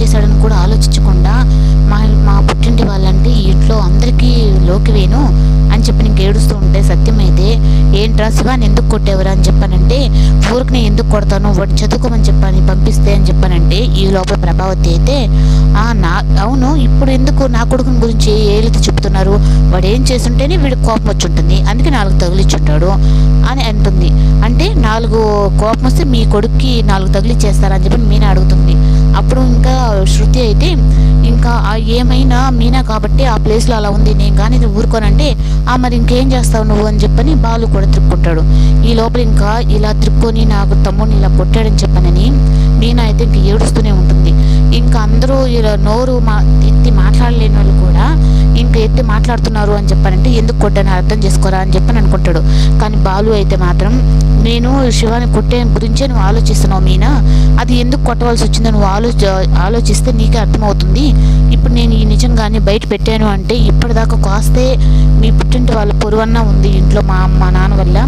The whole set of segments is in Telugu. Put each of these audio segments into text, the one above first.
చేశాడని కూడా ఆలోచించకుండా మా మా పుట్టింటి వాళ్ళంటే ఇంట్లో అందరికీ లోకి వేను అని చెప్పి నీకు ఏడుస్తూ ఉంటే సత్యమైతే ఏంట్రా శివాని ఎందుకు కొట్టేవరా? అని చెప్పానంటే ఊరికి నేను ఎందుకు కొడతాను? వాడిని చదువుకోమని చెప్పాను పంపిస్తే అని చెప్పానంటే ఈ లోపల ప్రభావతి అయితే నా అవును ఇప్పుడు ఎందుకు నా కొడుకుని గురించి ఏలితి చెప్తున్నారు? వాడు ఏం చేస్తుంటేనే వీడికి కోపం వచ్చి ఉంటుంది అందుకే నాలుగు తగిలిచ్చుంటాడు అని అంటుంది. అంటే నాలుగు కోపం వస్తే మీ కొడుక్కి నాలుగు తగిలిచ్చేస్తారని చెప్పి మీనే అడుగుతుంది. అప్పుడు ఇంకా శృతి అయితే ఇంకా ఏమైనా మీనా కాబట్టి ఆ ప్లేస్లో అలా ఉంది నేను కానీ ఊరుకోనంటే ఆ మరి ఇంకేం చేస్తావు నువ్వు? అని చెప్పని బాలు కూడా త్రిక్కుంటాడు ఈ లోపల ఇంకా ఇలా త్రిక్కొని నాకు తమ్ముడిని ఇలా కొట్టాడని చెప్పనని మీనా అయితే ఇంక ఏడుస్తూనే ఉంటుంది. ఇంకా అందరూ ఇలా నోరు మా ఎత్తి మాట్లాడలేని వాళ్ళు కూడా ఇంకా ఎత్తి మాట్లాడుతున్నారు అని చెప్పానంటే ఎందుకు కొట్టాను అర్థం చేసుకోరా? అని చెప్పని అనుకుంటాడు. కానీ బాలు అయితే మాత్రం నేను శివాని కొట్టే గురించే నువ్వు ఆలోచిస్తున్నావు మీనా? అది ఎందుకు కొట్టవలసి వచ్చిందో నువ్వు ఆలోచ ఆలోచిస్తే నీకే అర్థమవుతుంది. ఇప్పుడు నేను ఈ నిజంగానే బయట పెట్టాను అంటే ఇప్పటిదాకా కాస్తే మీ పుట్టింటి వాళ్ళ పొరువన్న ఉంది ఇంట్లో మా మా నాన్న వల్ల.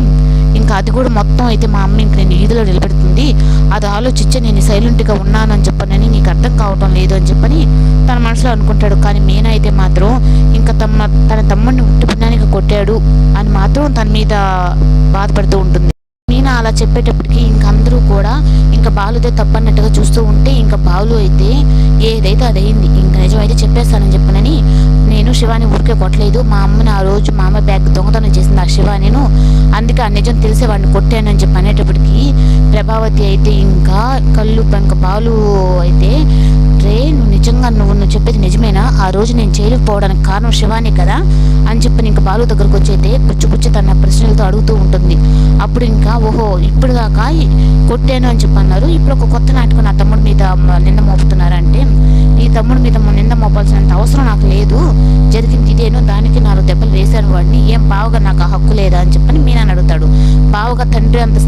ఇంకా అది కూడా మొత్తం అయితే మా అమ్మ ఇంక నేను ఈదులో నిలబెడుతుంది. అది ఆలోచించే నేను సైలెంట్గా ఉన్నాను అని చెప్పనని నీకు అర్థం కావటం లేదు అని చెప్పని తన మనసులో అనుకుంటాడు. కానీ మీనా అయితే మాత్రం ఇంకా తమ తన తమ్ముడిని ఉట్టి పుణ్యానికి కొట్టాడు అని మాత్రం తన మీద బాధపడుతూ ఉంటుంది. అలా చెప్పేటప్పటికి ఇంక అందరూ కూడా ఇంకా బాలుదే తప్పన్నట్టుగా చూస్తూ ఉంటే ఇంకా బాలు అయితే ఏదైతే అది అయింది ఇంక నిజమైతే చెప్పేస్తానని చెప్పనని నేను శివాని ఊరికే కొట్టలేదు. మా అమ్మని ఆ రోజు మా అమ్మ బ్యాగ్ దొంగతనం చేసింది ఆ శివానిను నేను. అందుకే ఆ నిజం తెలిసే వాడిని కొట్టానని చెప్పి అనేటప్పటికి ప్రభావతి అయితే ఇంకా కళ్ళు ఇంకా బాలు అయితే రే నువ్వు నిజంగా నువ్వు నువ్వు చెప్పేది నిజమేనా? ఆ రోజు నేను చేయలేకపోవడానికి కారణం శివానే కదా అని చెప్పి ఇంకా బాలు దగ్గరకు వచ్చైతే పుచ్చు పుచ్చు తన ప్రశ్నలతో అడుగుతూ ఉంటుంది. అప్పుడు ఇంకా ఓహో ఇప్పుడు దాకా కొట్టాను అని చెప్పి అన్నారు ఇప్పుడు ఒక కొత్త నాటకం నా తమ్ముడి మీద నింద మోపుతున్నారంటే నీ తమ్ముడి మీద నింద మోపాల్సినంత అవసరం నాకు లేదు. జరిగింది ఇదేను దానికి నాలుగు దెబ్బలు వేశాను వాడిని. ఏం బావగా నాకు ఆ హక్కు లేదా అని చెప్పని మీనని అడుగుతాడు. బావగా తండ్రి అంత